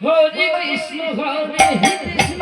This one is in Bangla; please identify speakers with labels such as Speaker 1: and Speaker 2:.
Speaker 1: হরে কৃষ্ণ হরে কৃষ্ণ।